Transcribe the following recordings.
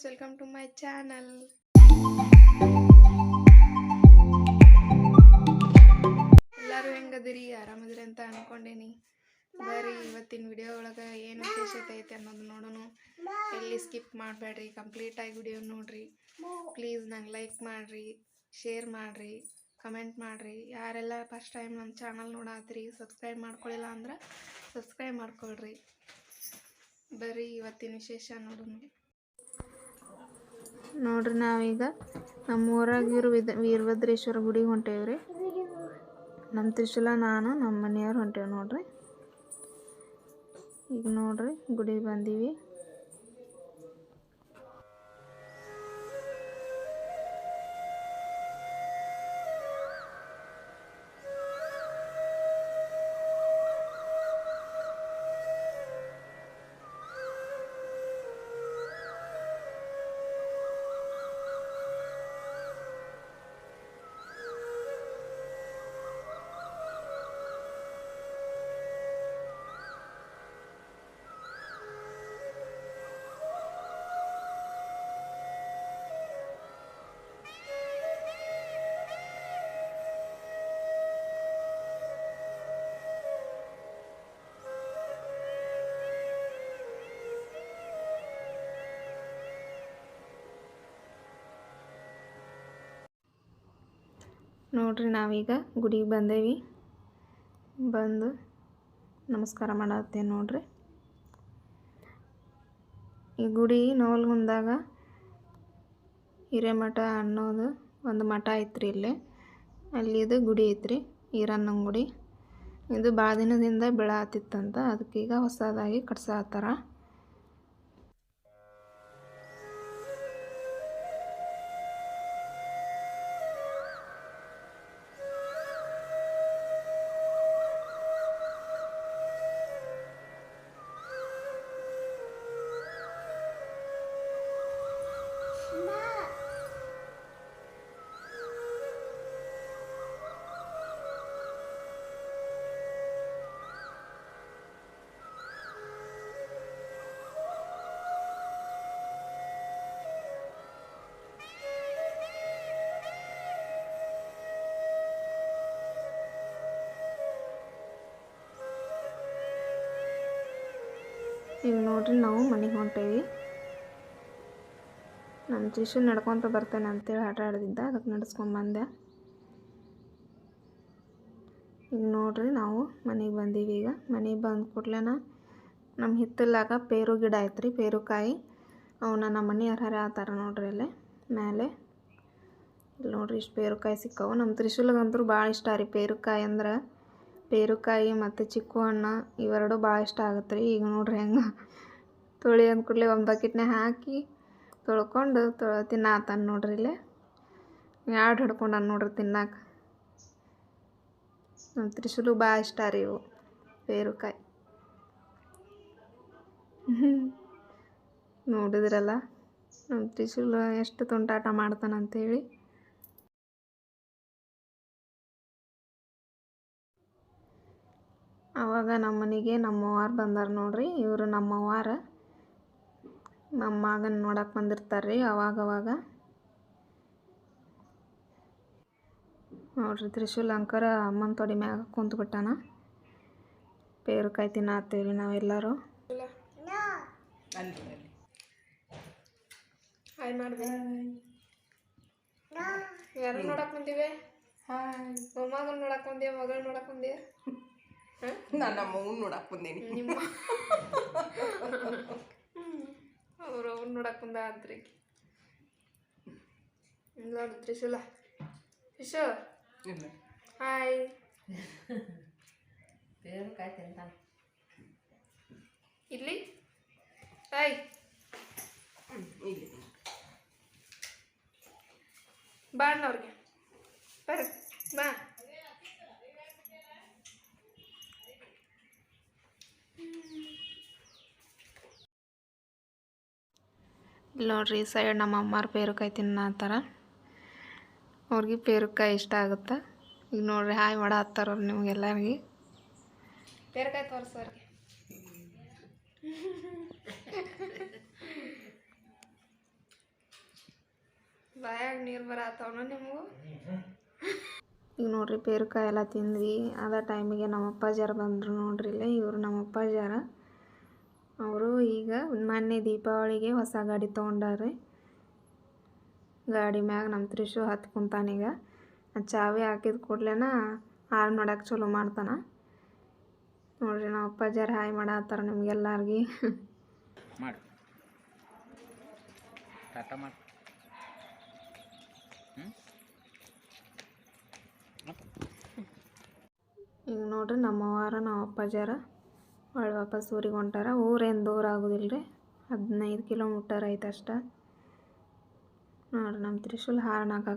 Friends welcome to my channel ಎಲ್ಲರೂ ಹೆಂಗದಿರಿ? ಆರಾಮದಿರಿ ಅಂತ ಅನ್ಕೊಂಡೇನಿ. ಬರ್ರಿ, ಇವತ್ತಿನ ವಿಡಿಯೋ ಒಳಗೆ ಏನು ವಿಶೇಷತೆ ಐತೆ ಅನ್ನೋದು ನೋಡೋಣ. ಎಲ್ಲಿ ಸ್ಕಿಪ್ ಮಾಡಬೇಡ್ರಿ ಕಂಪ್ಲೀಟಾಗಿ ವಿಡಿಯೋ ನೋಡ್ರಿ. ಪ್ಲೀಸ್ ನಂಗೆ ಲೈಕ್ ಮಾಡಿರಿ ಶೇರ್ ಮಾಡಿರಿ ಕಮೆಂಟ್ ಮಾಡಿರಿ. ಯಾರೆಲ್ಲ ಫಸ್ಟ್ ಟೈಮ್ ನಮ್ಮ ಚಾನಲ್ ನೋಡಾತ್ರಿ ಸಬ್ಸ್ಕ್ರೈಬ್ ಮಾಡ್ಕೊಳ್ಳಿಲ್ಲ ಅಂದ್ರೆ ಸಬ್ಸ್ಕ್ರೈಬ್ ಮಾಡ್ಕೊಳ್ರಿ. ಬರ್ರಿ, ಇವತ್ತಿನ ವಿಶೇಷ ನೋಡೋಣ. ನೋಡ್ರಿ ನಾವೀಗ ನಮ್ಮ ಊರಾಗ ವಿದ ವೀರಭದ್ರೇಶ್ವರ ಗುಡಿಗೆ ಹೊಂಟೇವ್ರಿ. ನಮ್ಮ ತ್ರಿಶೂಲ, ನಾನು ನಮ್ಮ ಮನೆಯವ್ರು ಹೊಂಟೇವೆ ನೋಡ್ರಿ. ಈಗ ನೋಡ್ರಿ ಗುಡಿಗೆ ಬಂದೀವಿ. ನೋಡ್ರಿ ನಾವೀಗ ಗುಡಿಗೆ ಬಂದೇವಿ. ಬಂದು ನಮಸ್ಕಾರ ಮಾಡತ್ತೇವೆ ನೋಡ್ರಿ. ಈ ಗುಡಿ ನೋಲ್ಗುಂದಾಗ ಹಿರೇಮಠ ಅನ್ನೋದು ಒಂದು ಮಠ ಐತ್ರಿ ಇಲ್ಲಿ. ಅಲ್ಲಿ ಇದು ಗುಡಿ ಐತ್ರಿ, ಈರಣ್ಣನ ಗುಡಿ. ಇದು ಭಾಳ ದಿನದಿಂದ ಬೀಳಾತಿತ್ತಂತ ಅದಕ್ಕೀಗ ಹೊಸದಾಗಿ ಕಟ್ಸಾತ್ತಾರ. ಈಗ ನೋಡ್ರಿ ನಾವು ಮನೆಗೆ ಹೊಂಟೇವಿ. ನಮ್ಮ ತ್ರಿಶೂಲ್ ನಡ್ಕೊತ ಬರ್ತೇನೆ ಅಂತೇಳಿ ಆಟ ಆಡ್ದಿದ್ದ ಅದಕ್ಕೆ ನಡ್ಸ್ಕೊಂಬಂದೆ ಈಗ ನೋಡ್ರಿ ನಾವು ಮನೆಗೆ ಬಂದೀವಿ ಈಗ. ಮನೆಗೆ ಬಂದ ಕೂಡ್ಲೇನ ನಮ್ಮ ಹಿತ್ತಲಾಗ ಪೇರು ಗಿಡ ಐತ್ರಿ, ಪೇರುಕಾಯಿ. ಅವನ್ನ ನಮ್ಮ ಮನೆಯವ್ರು ಹರ ಆತಾರ ನೋಡ್ರಿ ಅಲ್ಲೇ ಮೇಲೆ ಇಲ್ಲಿ ನೋಡ್ರಿ ಇಷ್ಟು ಪೇರುಕಾಯಿ ಸಿಕ್ಕವು. ನಮ್ಮ ತ್ರಿಶೂಲಗಂತೂ ಭಾಳ ಇಷ್ಟ ರೀ ಪೇರುಕಾಯಿ ಅಂದ್ರೆ. ಪೇರುಕಾಯಿ ಮತ್ತು ಚಿಕ್ಕು ಹಣ್ಣು ಇವೆರಡು ಭಾಳ ಇಷ್ಟ ಆಗುತ್ತೆ ರೀ. ಈಗ ನೋಡ್ರಿ ಹೆಂಗೆ ತೊಳಿ ಅಂದ ಕೂಡಲೇ ಒಂದು ಬಕೆಟ್ನಾಗ ಹಾಕಿ ತೊಳ್ಕೊಂಡು ತೊಳ ತಿನ್ನಾತಾನ ನೋಡ್ರಿ ಇಲ್ಲೇ. ಎರಡು ಹಿಡ್ಕೊಂಡಾನ ನೋಡ್ರಿ ತಿನ್ನಾಕ. ನಮ್ಮ ತ್ರಿಶೂಲು ಭಾಳ ಇಷ್ಟ ರೀ ಇವು ಪೇರುಕಾಯಿ. ನೋಡಿದ್ರಲ್ಲ ನಮ್ಮ ತ್ರಿಶೂಲು ಎಷ್ಟು ತುಂಟಾಟ ಮಾಡ್ತಾನಂತೇಳಿ ಅವಾಗ ನಮ್ಮ ಮನೆಗೆ ನಮ್ಮವ್ವಾರು ಬಂದಾರ ನೋಡ್ರಿ ಇವರು ನಮ್ಮವ್ವಾರ. ನಮ್ಮ ಮಗನ ನೋಡಕ್ಕೆ ಬಂದಿರ್ತಾರೆ ರೀ ಅವಾಗವಾಗ. ನೋಡ್ರಿ ತ್ರಿಶೂಲ್ ಅಂಕರ ಅಮ್ಮನ ತೊಡಿ ಮ್ಯಾಗ ಕುಂತ್ಬಿಟ್ಟಾನ ಪೇರುಕಾಯಿ ತಿನ್ನತ್ತೀವಿ ರೀ ನಾವೆಲ್ಲರೂ. ಹಾಯ್ ಮಾಡಿದೆ. ಯಾರು ನೋಡಕ್ ಬಂದಿವೆ? ಮೊಮ್ಮಗನ ನೋಡಕ್ ಬಂದಿಯ ಮಗಳು ನೋಡಕ್ ಬಂದಿಯ? ನಾನು ನಮ್ಮ ಅವ್ನು ನೋಡಕ್ ಬಂದೀನಿ. ನಿಮ್ಮ ಅವ್ರು ಅವ್ನು ನೋಡಕ್ ಬಂದ ಅಂತ್ರಿ. ಇಲ್ಲ ತ್ರಿಶೂಲ ತ್ರಿಶು ಹಾಯ್ ಪೇರುಕಾಯಿ ತಿಂತಾನೆ ಇಲ್ಲಿ? ಹಾಯ್ ಇಲ್ಲಿ. ಬಾ ಅಣ್ಣವ್ರಿಗೆ. ಬರ್ರಿ ಬಾ. ಇಲ್ಲಿ ನೋಡ್ರಿ ಸೈಡ್ ನಮ್ಮ ಅಮ್ಮಾರು ಪೇರುಕಾಯಿ ತಿನ್ನತ್ತಾರ ಅವ್ರಿಗೆ ಪೇರುಕಾಯಿ ಇಷ್ಟ ಆಗುತ್ತೆ? ಈಗ ನೋಡ್ರಿ ಹಾಯ್ ಮಾಡ ಹತ್ತಾರ ಅವ್ರು ನಿಮ್ಗೆಲ್ಲರಿಗೆ. ಪೇರುಕಾಯಿ ತೋರಿಸೋರಿಗೆ ಬಾಯಾಗ ನೀರು ಬರತ್ತವನು ನಿಮಗೂ? ಈಗ ನೋಡ್ರಿ ಪೇರುಕಾಯಿ ಎಲ್ಲ ತಿಂದ್ವಿ. ಅದ ಟೈಮಿಗೆ ನಮ್ಮ ಅಪ್ಪಾಜಾರ ಬಂದರು ನೋಡ್ರಿ ಇಲ್ಲೇ. ಇವರು ನಮ್ಮ ಅಪ್ಪಾಜಾರ. ಅವರು ಈಗ ಮೊನ್ನೆ ದೀಪಾವಳಿಗೆ ಹೊಸ ಗಾಡಿ ತೊಗೊಂಡಾರ್ರಿ ಗಾಡಿ ಮ್ಯಾಗ ನಮ್ಮ ತ್ರಿಶು ಹತ್ತು ಕುಂತಾನೀಗ ಆ ಚಾವಿ ಹಾಕಿದ ಕೂಡ್ಲೇನ ಹಾಳು ನೋಡಕ್ಕೆ ಚಲೋ ಮಾಡ್ತಾನ. ನೋಡ್ರಿ ನಮ್ಮ ಅಪ್ಪಾಜಾರ ಹಾಯ್ ಮಾಡತ್ತಾರ ನಿಮ್ಗೆಲ್ಲಾರ್ಗಿ. ಮಾಡಿ. ಟಾಟಾ ಮಾಡಿ. ಈಗ ನೋಡ್ರಿ ನಮ್ಮವಾರ ನಮ್ಮ ಅಪ್ಪಾಜಾರ ಒಳ್ಳೆ ವಾಪಸ್ ಊರಿಗೆ ಹೊಂಟಾರ. ಊರೇನು ದೂರ ಆಗೋದಿಲ್ಲ ರೀ ಹದಿನೈದು ಕಿಲೋಮೀಟರ್ ಐತೆ ಅಷ್ಟ. ನೋಡ್ರಿ ನಮ್ಮ ತ್ರಿಶೂಲ್ ಹಾರಣ ಹಾಕ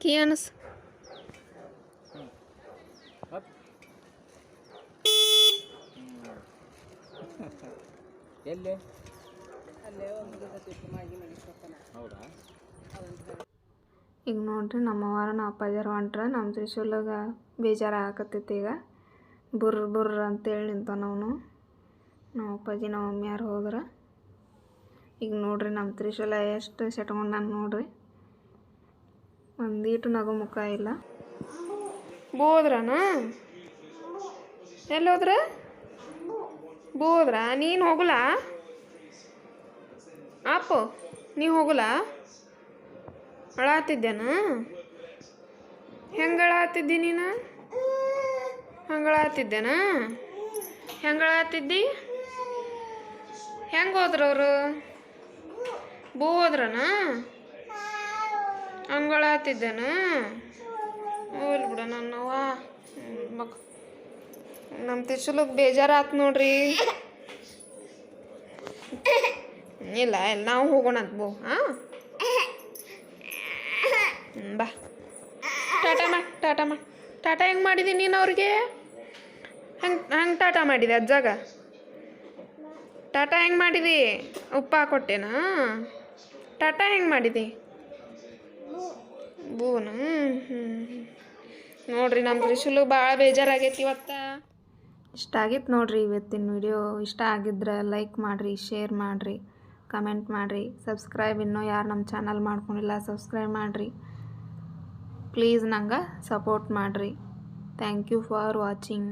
ಕಿ ಅನಸ್ ಎಲ್ಲಿ? ಹೌದಾ? ಈಗ ನೋಡ್ರಿ ನಮ್ಮವ್ವಾರ ನಮ್ಮ ಅಪ್ಪಾಜಾರ ಹೊಂಟ್ರೆ ನಮ್ಮ ತ್ರಿಶೂಲಾಗ ಬೇಜಾರು ಹಾಕತ್ತೈತಿ ಈಗ. ಬುರ್ರ ಬುರ್ರ ಅಂತೇಳಿ ನಿಂತಾನವನು ನಮ್ಮ ಅಪ್ಪಾಜಿ ನಮ್ಮ ಮಮ್ಮಿಯಾರು ಹೋದ್ರೆ. ಈಗ ನೋಡ್ರಿ ನಮ್ಮ ತ್ರಿಶೂಲ ಎಷ್ಟು ಸೆಟ್ಕೊಂಡಾನ ನೋಡ್ರಿ. ಒಂದೀಟು ನಗು ಮುಖ ಇಲ್ಲ. ಬೋದ್ರನ ಎಲ್ಲೋದ್ರ ಬೋದ್ರ ನೀನು ಹೋಗಲ್ಲ ಆಪ, ನೀ ಹೋಗಲ್ಲ ಅಳಾತಿದ್ದೇನ? ಹೆಂಗಳಾತಿದ್ದಿ ನೀನು? ಹಂಗಳಾತಿದ್ದೇನ ಅಳಾತಿದ್ದೇನ? ಹೆಂಗೆ ಹೋದ್ರವ್ರು ಬೂ ಹೋದ್ರನ? ಹಂಗಳಾತಿದ್ದೇನ ಹೋಗ್ಲಿ ಬಿಡ ನನ್ನವ್ವ ಮಕ್ ನಮ್ಮ ತಿರ್ಸಲಕ್ಕೆ ಬೇಜಾರಾತು ನೋಡ್ರಿ. ಇಲ್ಲ ಇಲ್ಲ, ನಾವು ಹೋಗೋಣ ಅಂತ ಬೋ ಹಾಂ ಬಾ. ಟಾಟಾ ಮಾ ಟಾಟಾ ಮಾ. ಟಾಟಾ ಹೆಂಗೆ ಮಾಡಿದಿ ನೀನು ಅವ್ರಿಗೆ? ಹಂಗೆ ಹಂಗೆ ಟಾಟಾ ಮಾಡಿದೆ ಅಜ್ಜಾಗ ಟಾಟಾ ಹೆಂಗೆ ಮಾಡಿದಿ? ಉಪ್ಪ ಕೊಟ್ಟೆನಾ? ಟಾಟಾ ಹೆಂಗೆ ಮಾಡಿದಿ? ಬೂನ? ಹ್ಞೂ ನೋಡ್ರಿ ನಮ್ಮ ತ್ರಿಶೂಲು ಭಾಳ ಬೇಜಾರಾಗೈತಿ ಇವತ್ತ. ಇಷ್ಟ ಆಗಿತ್ತು ನೋಡ್ರಿ ಇವತ್ತಿನ ವಿಡಿಯೋ ಇಷ್ಟ ಆಗಿದ್ರೆ ಲೈಕ್ ಮಾಡಿರಿ ಶೇರ್ ಮಾಡಿರಿ ಕಮೆಂಟ್ ಮಾಡಿರಿ. ಸಬ್ಸ್ಕ್ರೈಬ್ ಇನ್ನೂ ಯಾರು ನಮ್ಮ ಚಾನಲ್ ಮಾಡ್ಕೊಂಡಿಲ್ಲ ಸಬ್ಸ್ಕ್ರೈಬ್ ಮಾಡಿರಿ. ಪ್ಲೀಸ್ ನಂಗೆ ಸಪೋರ್ಟ್ ಮಾಡಿರಿ. Thank you for watching